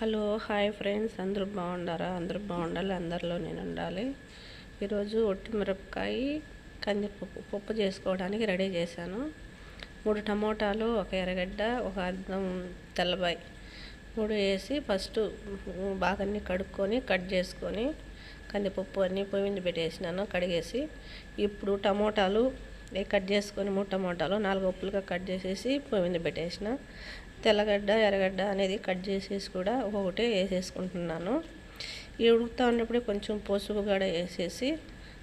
Hello hi friends. అందరూ బాగుండారా? అందరూ బాగుండాలి. అందరిలో నేను ఉండాలి. ఈరోజు ఒట్టి మిరపకాయ కందిపప్పు పప్పు చేసుకోవడానికి రెడీ చేశాను. మూడు టమోటాలు ఒక ఎర్రగడ్డ ఒక అద్దం తెల్లబాయ్ మూడు వేసి ఫస్ట్ బాగా అన్నీ కడుక్కొని కట్ చేసుకొని కందిపప్పు అన్నీ పొయ్యి మీద పెట్టేసినాను కడిగేసి. ఇప్పుడు టమోటాలు కట్ చేసుకొని మూడు టమోటాలు నాలుగు ఉప్పులుగా కట్ చేసేసి పొయ్యి మీద పెట్టేసిన. తెల్లగడ్డ ఎర్రగడ్డ అనేది కట్ చేసేసి కూడా ఒక్కొక్కటి వేసేసుకుంటున్నాను. ఈ ఉడుకుతా ఉన్నప్పుడే కొంచెం పసుపు కూడా వేసేసి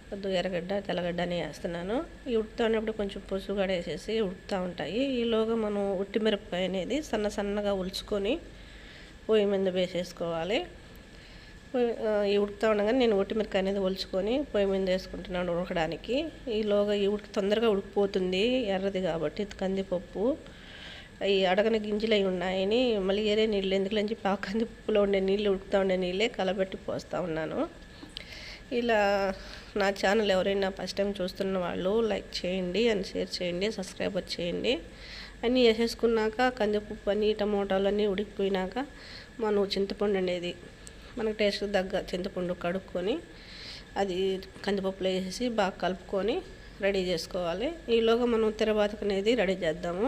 కొద్దిగా ఎర్రగడ్డ తెల్లగడ్డ అని వేస్తున్నాను. ఈ ఉడుకుతా ఉన్నప్పుడు కొంచెం పసుపు కూడా వేసేసి ఉడుకుతూ ఉంటాయి. ఈలోగా మనం ఉట్టి మిరపకాయ అనేది సన్న సన్నగా ఉల్చుకొని పొయ్యి మీద వేసేసుకోవాలి. ఈ ఉడుకుతా ఉండగానే నేను మిరపకాయ అనేది ఒలుచుకొని పొయ్యి మీద వేసుకుంటున్నాను ఉడకడానికి. ఈలోగా ఈ ఉడికి తొందరగా ఉడికిపోతుంది ఎర్రది కాబట్టి కందిపప్పు. అవి అడగని గింజలు అవి ఉన్నాయని మళ్ళీ ఏరే నీళ్ళు ఎందుకులని చెప్పి ఆకంది కందిపప్పులో ఉండే నీళ్ళు ఉడుకుతూ ఉండే నీళ్ళే కలబెట్టి పోస్తూ ఉన్నాను. ఇలా నా ఛానల్ ఎవరైనా ఫస్ట్ టైం చూస్తున్న వాళ్ళు లైక్ చేయండి అండ్ షేర్ చేయండి సబ్స్క్రైబర్ చేయండి. అన్నీ వేసేసుకున్నాక కందిపప్పు అన్నీ టమోటాలు అన్నీ ఉడికిపోయినాక మనం చింతపండు అనేది మనకు టేస్ట్ తగ్గ చింతపండు కడుక్కొని అది కందిపప్పులో వేసేసి బాగా కలుపుకొని రెడీ చేసుకోవాలి. ఈలోగా మనం తిరబాతకు అనేది రెడీ చేద్దాము.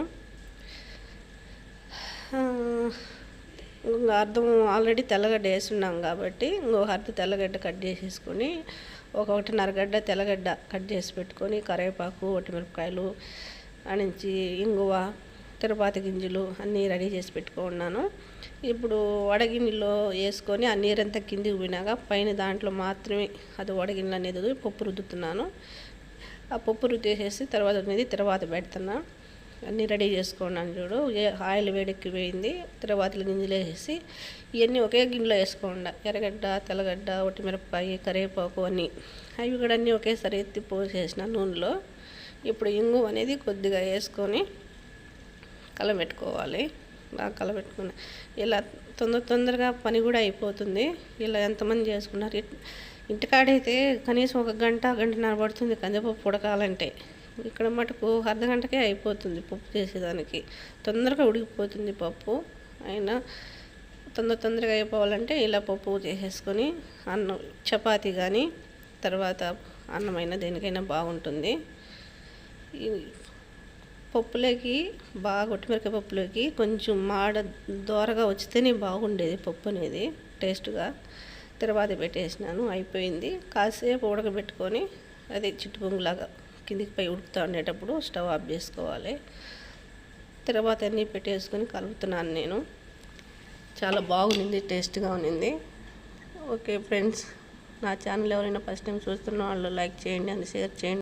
అర్థం ఆల్రెడీ తెల్లగడ్డ వేసున్నాం కాబట్టి ఇంకొక అర్ధ తెల్లగడ్డ కట్ చేసేసుకొని ఒకటిన్నర గడ్డ తెల్లగడ్డ కట్ చేసి పెట్టుకొని కరివేపాకు ఒట్టిమిరపకాయలు అనించి ఇంగువ తిరుపతి గింజలు అన్నీ రెడీ చేసి పెట్టుకున్నాను ఇప్పుడు వడగిన్నెలో వేసుకొని ఆ నీరంతా కిందికి పోయినాక పైన దాంట్లో మాత్రమే అది వడగిన్నెలు అనేది పప్పు రుద్దుతున్నాను. ఆ పప్పు రుద్దేసేసి తర్వాత అనేది తర్వాత పెడుతున్నాను అన్నీ రెడీ చేసుకున్నాను చూడు. ఆయిల్ వేడెక్కి పోయింది. తర్వాత గింజలు వేసేసి ఇవన్నీ ఒకే గిన్నెలో వేసుకోండి. ఎర్రగడ్డ తెల్లగడ్డ ఒట్టిమిరపకాయ కరివేపాకు అన్నీ. అవి కూడా అన్నీ ఒకేసారి ఎత్తి పోసేసిన నూనెలో. ఇప్పుడు ఇంగు అనేది కొద్దిగా వేసుకొని కలబెట్టుకోవాలి బాగా కలబెట్టుకుని ఇలా తొందర తొందరగా పని కూడా అయిపోతుంది. ఇలా ఎంతమంది చేసుకున్నారు? ఇంటికాడైతే కనీసం ఒక గంట గంటన్నర పడుతుంది. కందిపప్పు ఉడకాలంటే. ఇక్కడ మటుకు అర్ధ గంటకే అయిపోతుంది పప్పు చేసేదానికి. తొందరగా ఉడికిపోతుంది పప్పు. అయినా తొందర తొందరగా అయిపోవాలంటే ఇలా పప్పు చేసేసుకొని అన్నం చపాతీ కానీ తర్వాత అన్నమైనా దేనికైనా బాగుంటుంది. పప్పులోకి బాగా కొట్టిమిరకాయ పప్పులోకి కొంచెం మాడ దోరగా వచ్చితేనే బాగుండేది పప్పు అనేది టేస్ట్గా. తర్వాత పెట్టేసినాను అయిపోయింది. కాసేపు ఉడకబెట్టుకొని అది చిట్టుపొంగులాగా. కిందికి పై ఉడుకుతా ఉండేటప్పుడు స్టవ్ ఆఫ్ చేసుకోవాలి. తర్వాత అన్నీ పెట్టేసుకొని కలుపుతున్నాను నేను. చాలా బాగుంది టేస్ట్గా ఉన్నింది. ఓకే ఫ్రెండ్స్ నా ఛానల్ ఎవరైనా ఫస్ట్ టైం చూస్తున్న వాళ్ళు లైక్ చేయండి అండ్ షేర్ చేయండి.